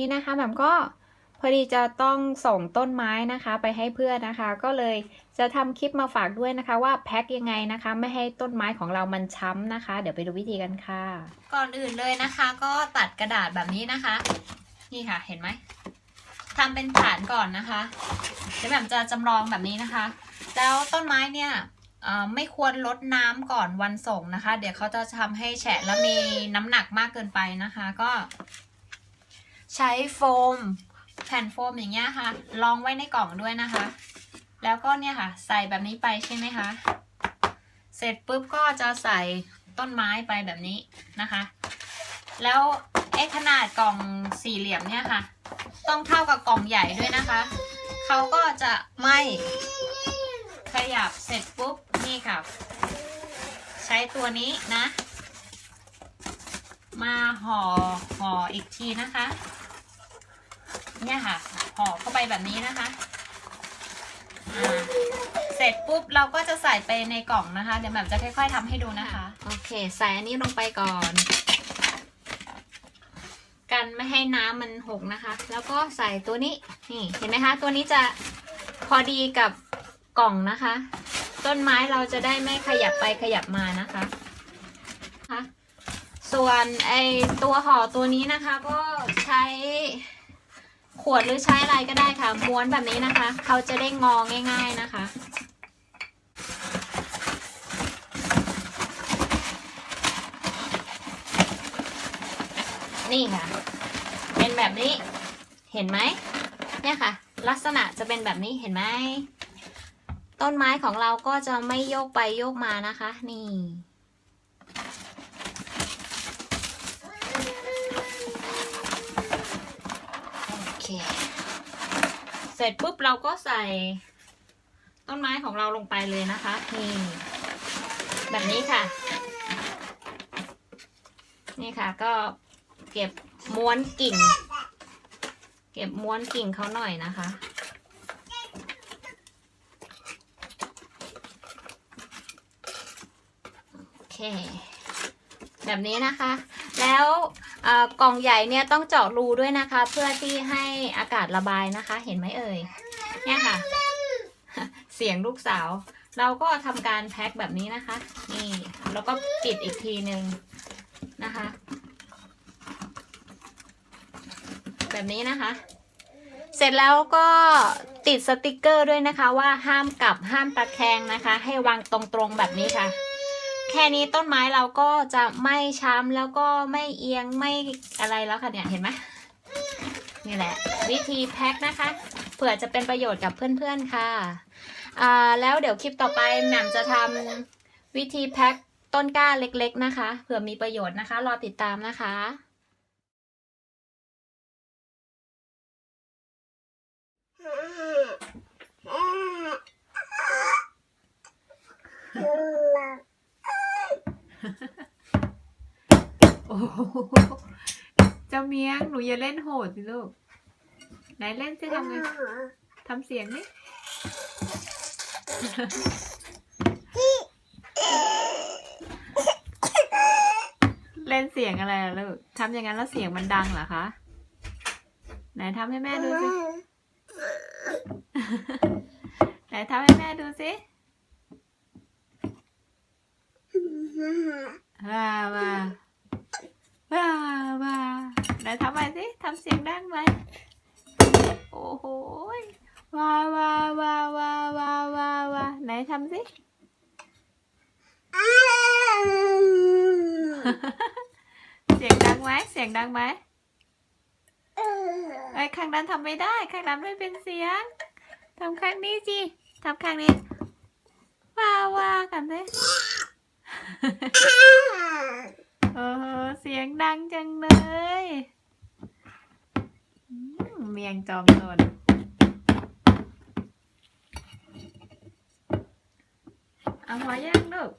ี้นะคะแหม่มก็พอดีจะต้องส่งต้นไม้นะคะ ไปให้เพื่อนนะคะ ก็เลยจะทำคลิปมาฝากด้วยนะคะ ว่าแพ็คยังไงนะคะ ไม่ให้ต้นไม้ของเรามันช้ำนะคะ เดี๋ยวไปดูวิธีกันค่ะ ก่อนอื่นเลยนะคะ ก็ตัดกระดาษแบบนี้นะคะ นี่ค่ะเห็นไหมทำเป็นฐานก่อนนะคะเดี๋ยวแหม่มจะจำลองแบบนี้นะคะ แล้วต้นไม้เนี่ยไม่ควรลดน้ำก่อนวันส่งนะคะ เดี๋ยวเขาจะทำให้แฉะและมีน้ำหนักมากเกินไปนะคะ ก็ ใช้โฟม แผ่นโฟมอย่างเงี้ยค่ะรองไว้ในกล่องด้วยนะคะ แล้วก็เนี่ยค่ะ ใส่แบบนี้ไปใช่ไหมคะ เสร็จปุ๊บก็จะใส่ต้นไม้ไปแบบนี้นะคะ แล้วไอ้ขนาดกล่องสี่เหลี่ยมเนี่ยค่ะ ต้องเท่ากับกล่องใหญ่ด้วยนะคะเขาก็จะไม่ขยับเสร็จปุ๊บนี่ค่ะ ใช้ตัวนี้นะ มาห่อห่ออีกทีนะคะ เนี่ยค่ะ ห่อเข้าไปแบบนี้นะคะเสร็จปุ๊บเราก็จะใส่ไปในกล่องนะคะ เดี๋ยวแบบจะค่อยๆทำให้ดูนะคะ โอเค ใส่อันนี้ลงไปก่อน กันไม่ให้น้ำมันหกนะคะ แล้วก็ใส่ตัวนี้ นี่ เห็นไหมคะ ตัวนี้จะพอดีกับกล่องนะคะ ต้นไม้เราจะได้ไม่ขยับไปขยับมานะคะนะคะ ส่วนไอตัวห่อตัวนี้นะคะก็ใช้ขวดหรือใช้อะไรก็ได้ค่ะม้วนแบบนี้นะคะ เขาจะได้งอง่าย ๆนะคะ นี่ค่ะ เป็นแบบนี้เห็นไหมเนี่ยค่ะ ลักษณะจะเป็นแบบนี้เห็นไหมต้นไม้ของเราก็จะไม่โยกไปโยกมานะคะ นี่ โอ เคเสร็จปุ๊บเราก็ใส่ต้นไม้ของเราลงไปเลยนะคะนี่แบบนี้ค่ะ นี่ค่ะก็เก็บม้วนกิ่ง เก็บม้วนกิ่งเขาหน่อยนะคะ โอเค แบบนี้นะคะ แล้ว กล่องใหญ่เนี่ยต้องเจาะรูด้วยนะคะ เพื่อที่ให้อากาศระบายนะคะ เห็นไหมเอ่ยเนี่ยค่ะ เสียงลูกสาว เราก็ทำการแพ็คแบบนี้นะคะ นี่ แล้วก็ปิดอีกทีหนึ่งนะคะ แบบนี้นะคะ เสร็จแล้วก็ติดสติกเกอร์ด้วยนะคะว่าห้ามกลับห้ามตะแคงนะคะ ให้วางตรงๆแบบนี้ค่ะ แค่นี้ต้นไม้เราก็จะไม่ช้ำแล้วก็ไม่เอียงไม่อะไรแล้วค่ะเนี่ยเห็นไหมนี่แหละ วิธีแพ็คนะคะเผื่อจะเป็นประโยชน์กับเพื่อนๆค่ะอ่าแล้วเดี๋ยวคลิปต่อไปแหม่มจะทำวิธีแพ็คต้นกล้าเล็ก ๆนะคะเผื่อมีประโยชน์นะคะ รอติดตามนะคะ โอ้โห เจ้าเมียงหนูอย่าเล่นโหดสิลูก ไหนเล่นสิทำไงทำเสียงนี่เล่นเสียงอะไรอะลูกทำอย่างนั้นแล้วเสียงมันดังเหรอคะ ไหนทำให้แม่ดูสิ ไหนทำให้แม่ดูสิว้าว้า ว้าว้าไหนทำไปสิทำเสียงดังไหมโอ้โหยว้าว้าว้าว้าว้าว้าว้าไหนทำสิเสียงดังไหมเสียงดังไหมไอ้ยข้างนั้นทำไม่ได้ ข้างนั้นไม่เป็นเสียงทำข้างนี้สิทำข้างนี้ว้าว้ากันสิเออ เสียงดังจังเลยเมียงจอมนนเอาหัวย่างลูก